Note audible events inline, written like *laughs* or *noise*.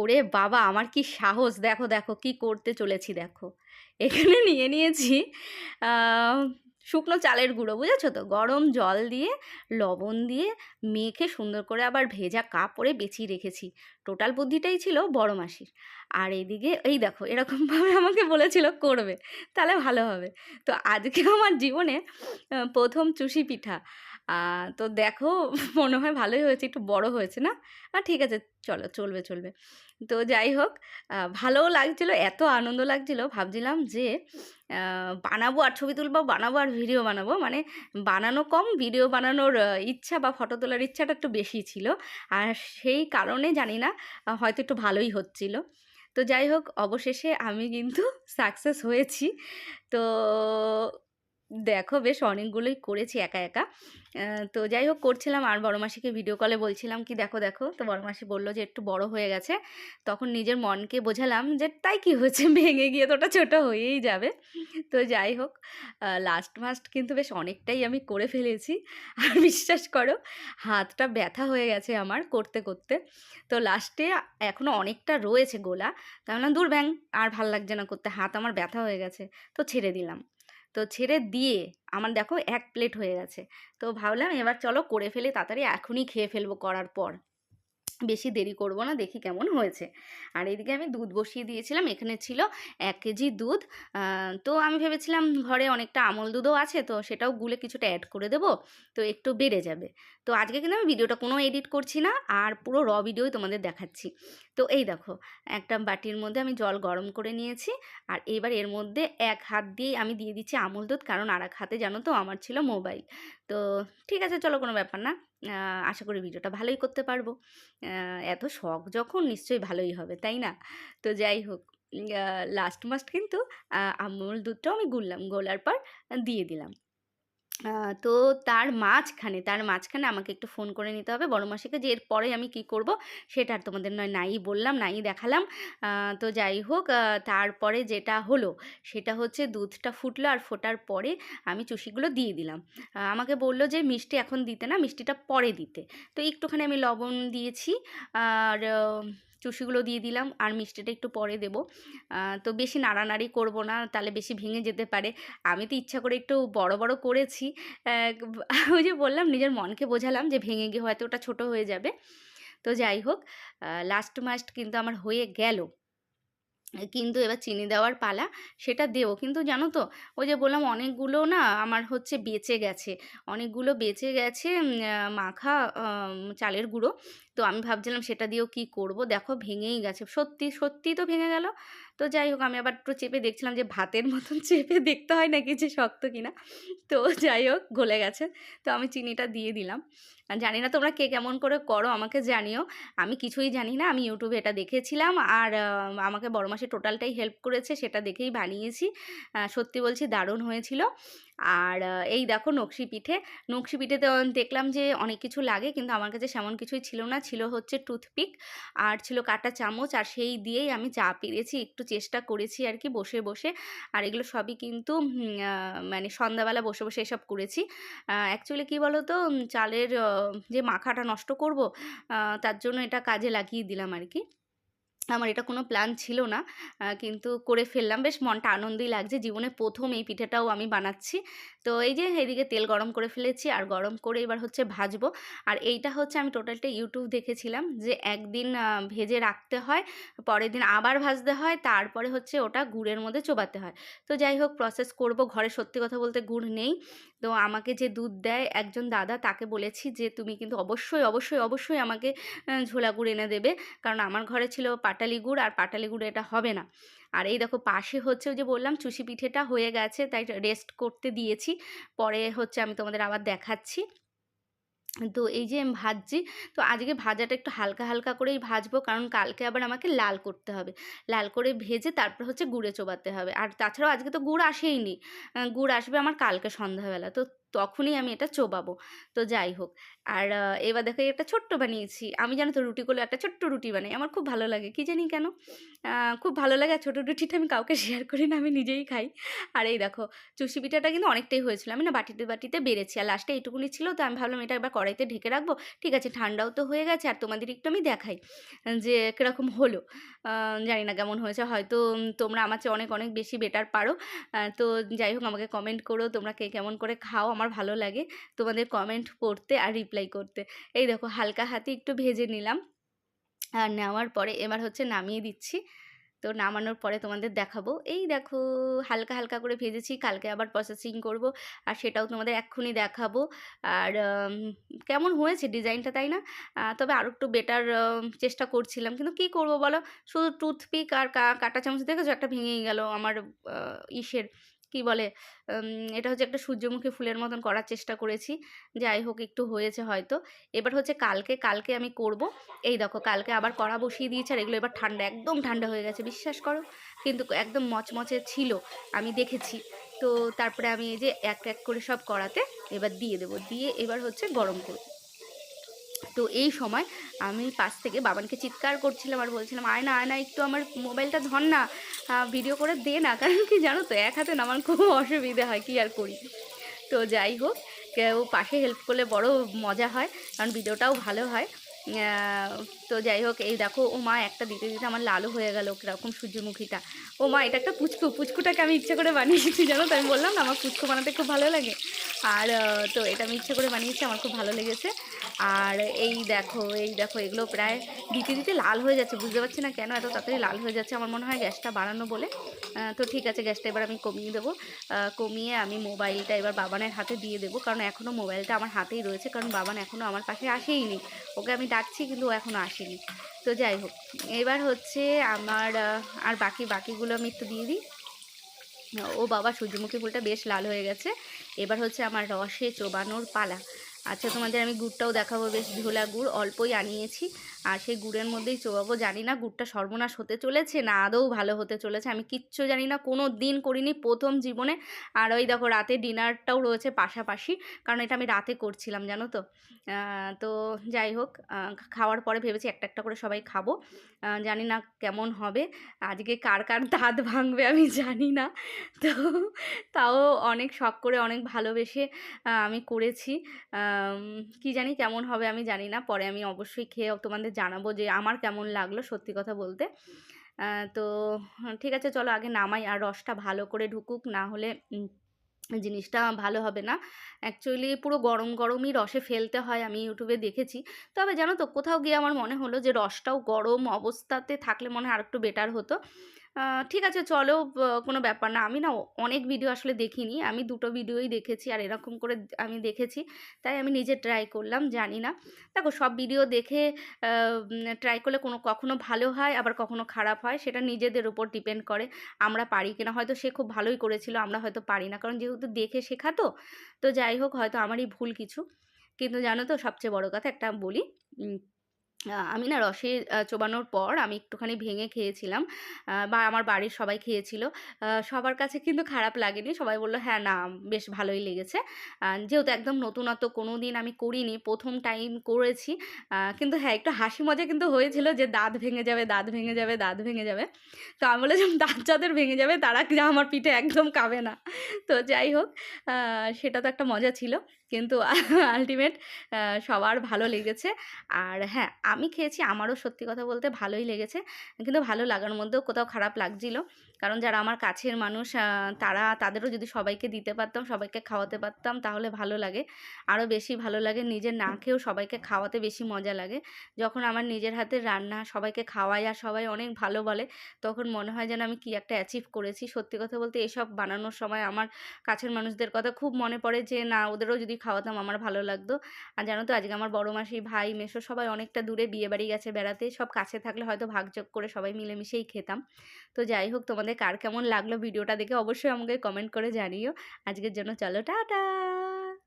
ওরে বাবা, আমার কি সাহস? দেখো দেখো, কি করতে চলেছি, দেখো। এখানে নিয়ে নিয়েছি শুকনো চালের গুঁড়ো, বুঝেছ তো? গরম জল দিয়ে, লবণ দিয়ে মেখে সুন্দর করে আবার ভেজা কাপড়ে বেছিয়ে রেখেছি। টোটাল বুদ্ধিটাই ছিল বড় মাসির। আর এইদিকে এই দেখো, এরকমভাবে আমাকে বলেছিল, করবে। তাহলে ভালো হবে। তো আজকে আমার জীবনে প্রথম চুষি পিঠা। তো দেখো *laughs* মনে হয় ভালোই হয়েছে, একটু বড় হয়েছে না? আর ঠিক আছে, চলো, চলবে চলবে। তো যাই হোক ভালোও লাগছিল, এত আনন্দ লাগছিল। ভাবছিলাম যে বানাবো আর ছবি তুলবো, বানাবো আর ভিডিও বানাবো। মানে বানানো কম ভিডিও বানানোর ইচ্ছা বা ফটো তোলার ইচ্ছাটা একটু বেশি ছিল। আর সেই কারণে জানি না হয়তো একটু ভালোই হচ্ছিল। তো যাই হোক, অবশেষে আমি কিন্তু *laughs* সাকসেস হয়েছি। তো দেখো বেশ অনেকগুলোই করেছি একা একা। তো যাই হোক, করছিলাম। আর বড় মাসিকে ভিডিও কলে বলছিলাম কি, দেখো দেখো। তো বড় মাসি বলল যে, একটু বড় হয়ে গেছে। তখন নিজের মনকে বোঝালাম যে, তাই কি হয়েছে *laughs* ভেঙে গিয়ে তো ওটা ছোটো হয়েই যাবে। তো যাই হোক লাস্ট মাস্ট কিন্তু বেশ অনেকটাই আমি করে ফেলেছি। আর বিশ্বাস করো, হাতটা ব্যথা হয়ে গেছে আমার করতে করতে। তো লাস্টে এখনও অনেকটা রয়েছে গোলা। তাহলে দূর ব্যাং, আর ভালো লাগছে না করতে। হাত আমার ব্যথা হয়ে গেছে। তো ছেড়ে দিলাম। তো ছেড়ে দিয়ে আমার দেখো এক প্লেট হয়ে গেছে। তো ভাবলাম এবার চলো করে ফেলে, তাড়াতাড়ি এখনই খেয়ে ফেলব করার পর। বেশি দেরি করব না, দেখি কেমন হয়েছে। আর এদিকে আমি দুধ বসিয়ে দিয়েছিলাম, এখানে ছিল এক কেজি দুধ। তো আমি ভেবেছিলাম ঘরে অনেকটা আমল দুধও আছে, তো সেটাও গুলে কিছুটা অ্যাড করে দেবো, তো একটু বেড়ে যাবে। তো আজকে কিন্তু আমি ভিডিওটা কোনো এডিট করছি না, আর পুরো র ভিডিওই তোমাদের দেখাচ্ছি। তো এই দেখো, একটা বাটির মধ্যে আমি জল গরম করে নিয়েছি, আর এবার এর মধ্যে এক হাত দিয়ে আমি দিয়ে দিচ্ছি আমল দুধ, কারণ আর এক হাতে জানো তো আমার ছিল মোবাইল তো ঠিক আছে, চলো কোনো ব্যাপার না। আশা করি ভিডিওটা ভালোই করতে পারব। এত শখ যখন নিশ্চয়ই ভালোই হবে, তাই না? তো যাই হোক লাস্ট মাস্ট কিন্তু আমল দুধটাও আমি গুললাম গোলার পর দিয়ে দিলাম। তো তার মাঝখানে তার মাঝখানে আমাকে একটু ফোন করে নিতে হবে। বড় মাসিকে যে এরপরে আমি কি করব সেটা আর তোমাদের নয়, নাই বললাম, নাই দেখালাম। তো যাই হোক তারপরে যেটা হলো সেটা হচ্ছে দুধটা ফুটলো আর ফোটার পরে আমি চুষিগুলো দিয়ে দিলাম। আমাকে বলল যে মিষ্টি এখন দিতে না, মিষ্টিটা পরে দিতে। তো একটুখানি আমি লবণ দিয়েছি। আর চুষিগুলো দিয়ে দিলাম আর মিষ্টিটা একটু পরে দেব। তো বেশি নাড়ানাড়ি করব না, তাহলে বেশি ভেঙে যেতে পারে। আমি তো ইচ্ছা করে একটু বড় বড় করেছি। ওই যে বললাম, নিজের মনকে বোঝালাম যে ভেঙে গিয়ে হয়তো ওটা ছোট হয়ে যাবে। তো যাই হোক লাস্ট মাস্ট কিন্তু আমার হয়ে গেল। কিন্তু এবার চিনি দেওয়ার পালা সেটা দেও কিন্তু জানো তো, ওই যে বললাম অনেকগুলো না আমার হচ্ছে বেঁচে গেছে। অনেকগুলো বেঁচে গেছে মাখা চালের গুঁড়ো। তো আমি ভাবছিলাম সেটা দিয়েও কি করব? দেখো ভেঙেই গেছে। সত্যি সত্যি তো ভেঙে গেল। তো যাই হোক, আমি আবার একটু চেপে দেখছিলাম যে ভাতের মতন *laughs* চেপে দেখতে হয় নাকি যে শক্ত কিনা। তো যাই হোক, গলে গেছে। তো আমি চিনিটা দিয়ে দিলাম। জানি না তোমরা কে কেমন করে করো, আমাকে জানিও। আমি কিছুই জানি না, আমি ইউটিউবে এটা দেখেছিলাম আর আমাকে বড় মাসে টোটালটাই হেল্প করেছে, সেটা দেখেই বানিয়েছি। সত্যি বলছি দারুণ হয়েছিল। আর এই দেখো নকশি পিঠে। নকশি পিঠেতে দেখলাম যে অনেক কিছু লাগে কিন্তু আমার কাছে সেমন কিছুই ছিল না। ছিল হচ্ছে টুথপিক আর ছিল কাটা চামচ আর সেই দিয়েই আমি চা পেরেছি একটু চেষ্টা করেছি আর কি বসে বসে। আর এগুলো সবই কিন্তু মানে সন্ধ্যাবেলা বসে বসে এসব করেছি। অ্যাকচুয়ালি কী বলো তো চালের যে মাখাটা নষ্ট করব তার জন্য এটা কাজে লাগিয়ে দিলাম আর কি। আমার এটা কোনো প্ল্যান ছিল না। কিন্তু করে ফেললাম। বেশ মনটা আনন্দই লাগছে। জীবনে প্রথম এই পিঠেটাও আমি বানাচ্ছি। তো এই যে এদিকে তেল গরম করে ফেলেছি আর গরম করে এবার হচ্ছে ভাজবো। আর এইটা হচ্ছে আমি টোটালটা ইউটিউব দেখেছিলাম যে একদিন ভেজে রাখতে হয়, পরের দিন আবার ভাজতে হয়, তারপরে হচ্ছে ওটা গুড়ের মধ্যে চোবাতে হয়। তো যাই হোক প্রসেস করব। ঘরে সত্যি কথা বলতে গুড় নেই। তো আমাকে যে দুধ দেয় একজন দাদা, তাকে বলেছি যে, তুমি কিন্তু অবশ্যই অবশ্যই অবশ্যই আমাকে ঝোলা গুড় এনে দেবে। কারণ আমার ঘরে ছিল পাটালি গুড় আর পাটালি গুড় এটা হবে না। আর এই দেখো পাশে হচ্ছে ওই যে বললাম চুষি পিঠেটা হয়ে গেছে, তাই রেস্ট করতে দিয়েছি। পরে হচ্ছে আমি তোমাদের আবার দেখাচ্ছি। তো এই যে আমি ভাজছি, তো আজকে ভাজাটা একটু হালকা হালকা করেই ভাজবো, কারণ কালকে আবার আমাকে লাল করতে হবে। লাল করে ভেজে তারপর হচ্ছে গুড়ে চোবাতে হবে। আর তাছাড়াও আজকে তো গুড় আসেইনি। গুড় আসবে আমার কালকে সন্ধ্যাবেলা। তো তখনই আমি এটা চোবাবো। তো যাই হোক, আর এবার দেখো একটা ছোট্ট বানিয়েছি। আমি জানো তো রুটিগুলো একটা ছোট্ট রুটি বানাই, আমার খুব ভালো লাগে। কি জানি কেন? খুব ভালো লাগে আর ছোটো রুটিটা আমি কাউকে শেয়ার করি না, আমি নিজেই খাই। আর এই দেখো, চুষি পিঠাটা কিন্তু অনেকটাই হয়েছিল, আমি না বাটিতে বাটিতে বেড়েছি। আর লাস্টে এইটুকুনি ছিল, তো আমি ভাবলাম এটা একবার কড়াইতে ঢেকে রাখব। ঠিক আছে, ঠান্ডাও তো হয়ে গেছে, আর তোমাদের একটু আমি দেখাই যে কীরকম হলো। জানি না কেমন হয়েছে, হয়তো তোমরা আমার চেয়ে অনেক অনেক বেশি বেটার পারো। তো যাই হোক, আমাকে কমেন্ট করো, তোমরা কে কেমন করে খাও আমার ভালো লাগে তোমাদের কমেন্ট পড়তে আর রিপ্লাই করতে। এই দেখো, হালকা হাতে একটু ভেজে নিলাম। আর নেওয়ার পরে এবার হচ্ছে নামিয়ে দিচ্ছি। তো নামানোর পরে তোমাদের দেখাবো। এই দেখো, হালকা হালকা করে ভেজেছি, কালকে আবার প্রসেসিং করব আর সেটাও তোমাদের এক্ষুনি দেখাবো। আর কেমন হয়েছে ডিজাইনটা তাই না? তবে আরও একটু বেটার চেষ্টা করছিলাম। কিন্তু কি করব বলো? শুধু টুথপিক আর কাঁটা চামচ দেখেছ? একটা ভেঙেই গেল আমার ইসের। কি বলে? এটা হচ্ছে একটা সূর্যমুখী ফুলের মতন করার চেষ্টা করেছি। যাই হোক, একটু হয়েছে হয়তো। এবার হচ্ছে কালকে কালকে আমি করব। এই দেখো, কালকে আবার কড়া বসিয়ে দিয়েছে আর এগুলো এবার ঠান্ডা, একদম ঠান্ডা হয়ে গেছে, বিশ্বাস করো। কিন্তু একদম মচমচে ছিল, আমি দেখেছি। তো তারপরে আমি এই যে এক এক করে সব কড়াতে এবার দিয়ে দেবো। দিয়ে এবার হচ্ছে গরম করব। তো এই সময় আমি পাশ থেকে বাবানকে চিৎকার করছিলাম আর বলছিলাম, আয় না আয় না, একটু আমার মোবাইলটা ধর না। ভিডিও করে দে না, কারণ কি জানো তো, এক হাতে নামার খুব অসুবিধা হয়, কি আর করি। তো যাই হোক, কেউ পাশে হেল্প করলে বড় মজা হয়, কারণ ভিডিওটাও ভালো হয়। তো যাই হোক, এই দেখো, ও মা একটা দিতে দিতে আমার লালও হয়ে গেল, কীরকম সূর্যমুখীটা। ও মা, এটা একটা পুচকু, পুচকুটাকে আমি ইচ্ছে করে বানিয়েছি, জানো তো, আমি বললাম না, আমার পুচকু বানাতে খুব ভালো লাগে। আর তো এটা আমি ইচ্ছে করে বানিয়েছি, আমার খুব ভালো লেগেছে। আর এই দেখো এই দেখো, এগুলো প্রায় দিতে দিতে লাল হয়ে যাচ্ছে, বুঝতে পারছি না কেন এত তাড়াতাড়ি লাল হয়ে যাচ্ছে, আমার মনে হয় গ্যাসটা বাড়ানো বলে। তো ঠিক আছে, গ্যাসটা এবার আমি কমিয়ে দেবো। কমিয়ে আমি মোবাইলটা এবার বাবানের হাতে দিয়ে দেবো, কারণ এখনও মোবাইলটা আমার হাতেই রয়েছে, কারণ বাবান এখনও আমার পাশে আসেইনি ওকে আমি ডাকছি, কিন্তু ও এখনও আসেনি। তো যাই হোক, এবার হচ্ছে আমার আর বাকি, বাকিগুলো আমি একটু দিয়ে দিই। ও বাবা, সূর্যমুখী ফুলটা বেশ লাল হয়ে গেছে। এবার হচ্ছে আমার রসে চোবানোর পালা। আচ্ছা তোমাদের আমি গুড়টাও দেখাবো বেশ ঝোলা গুড় অল্পই আনিয়েছি। আর সেই গুড়ের মধ্যেই চোবাবো। জানি না গুড়টা সর্বনাশ হতে চলেছে না আদৌ ভালো হতে চলেছে। আমি কিচ্ছু জানি না, কোনো দিন করিনি, প্রথম জীবনে। আর ওই দেখো রাতে ডিনারটাও রয়েছে পাশাপাশি, কারণ এটা আমি রাতে করছিলাম, জানো তো। তো যাই হোক খাওয়ার পরে ভেবেছি একটা একটা করে সবাই খাব। জানি না কেমন হবে, আজকে কার কার দাঁত ভাঙবে আমি জানি না। তো তাও অনেক শখ করে, অনেক ভালোবেসে আমি করেছি। কি জানি কেমন হবে আমি জানি না, পরে আমি অবশ্যই খেয়ে তোমাদের জানাব যে আমার কেমন লাগল সত্যি কথা বলতে। তো ঠিক আছে, চলো আগে নামাই আর রসটা ভালো করে ঢুকুক, না হলে জিনিসটা ভালো হবে না। অ্যাকচুয়ালি পুরো গরম গরমই রসে ফেলতে হয়, আমি ইউটিউবে দেখেছি। তবে জানো তো, কোথাও গিয়ে আমার মনে হলো যে রসটাও গরম অবস্থাতে থাকলে মনে হয় আরেকটু বেটার হতো। ঠিক আছে, চলো কোনো ব্যাপার না। আমি না অনেক ভিডিও আসলে দেখিনি। আমি দুটো ভিডিওই দেখেছি আর এরকম করে আমি দেখেছি। তাই আমি নিজে ট্রাই করলাম, জানি না। দেখো, সব ভিডিও দেখে ট্রাই করলে কোনো, কখনো ভালো হয়, আবার কখনো খারাপ হয়। সেটা নিজেদের উপর ডিপেন্ড করে। আমরা পারি কিনা, হয়তো সে খুব ভালোই করেছিল, আমরা হয়তো পারি না। কারণ যেহেতু দেখে শেখা তো তো যাই হোক, হয়তো আমারই ভুল কিছু। কিন্তু জানো তো, সবচেয়ে বড় কথা একটা বলি আমি না রসে চোবানোর পর আমি একটুখানি ভেঙে খেয়েছিলাম। বা আমার বাড়ির সবাই খেয়েছিল। সবার কাছে কিন্তু খারাপ লাগেনি। সবাই বলল হ্যাঁ না, বেশ ভালোই লেগেছে। যেহেতু একদম নতুনত্ব কোনো দিন আমি করিনি, প্রথম টাইম করেছি কিন্তু হ্যাঁ একটু হাসি মজা কিন্তু হয়েছিল যে, দাঁত ভেঙে যাবে, দাঁত ভেঙে যাবে, দাঁত ভেঙে যাবে। তো আমি বলেছিলাম দাঁত যাদের ভেঙে যাবে, তারা আমার পিঠে একদম কাবে না। তো যাই হোক সেটা তো একটা মজা ছিল। কিন্তু আলটিমেট সবার ভালো লেগেছে। আর হ্যাঁ আমি খেয়েছি, আমারও সত্যি কথা বলতে ভালোই লেগেছে। কিন্তু ভালো লাগার মধ্যেও কোথাও খারাপ লাগছিল। কারণ যারা আমার কাছের মানুষ তারা তাদেরও যদি সবাইকে দিতে পারতাম, সবাইকে খাওয়াতে পারতাম, তাহলে ভালো লাগে। আরও বেশি ভালো লাগে নিজের না খেয়েও সবাইকে খাওয়াতে বেশি মজা লাগে। যখন আমার নিজের হাতের রান্না, সবাইকে খাওয়াই আর সবাই অনেক ভালো বলে, তখন মনে হয় যেন আমি কি একটা অ্যাচিভ করেছি। সত্যি কথা বলতে এসব বানানোর সময় আমার কাছের মানুষদের কথা খুব মনে পড়ে যে, না, ওদেরও যদি খাওয়াতাম আমার ভালো লাগতো। আর জানো তো, আজকে আমার বড় মাসি, ভাই, মেসো সবাই অনেকটা দূরে বিয়ে বাড়ি গেছে বেড়াতে। সব কাছে থাকলে হয়তো ভাগযোগ করে সবাই মিলেমিশেই খেতাম। তো যাই হোক তোমাদের কার কেমন লাগল ভিডিওটা দেখে অবশ্যই আমাকে কমেন্ট করে জানিও। আজকের জন্য চলো, টাটা!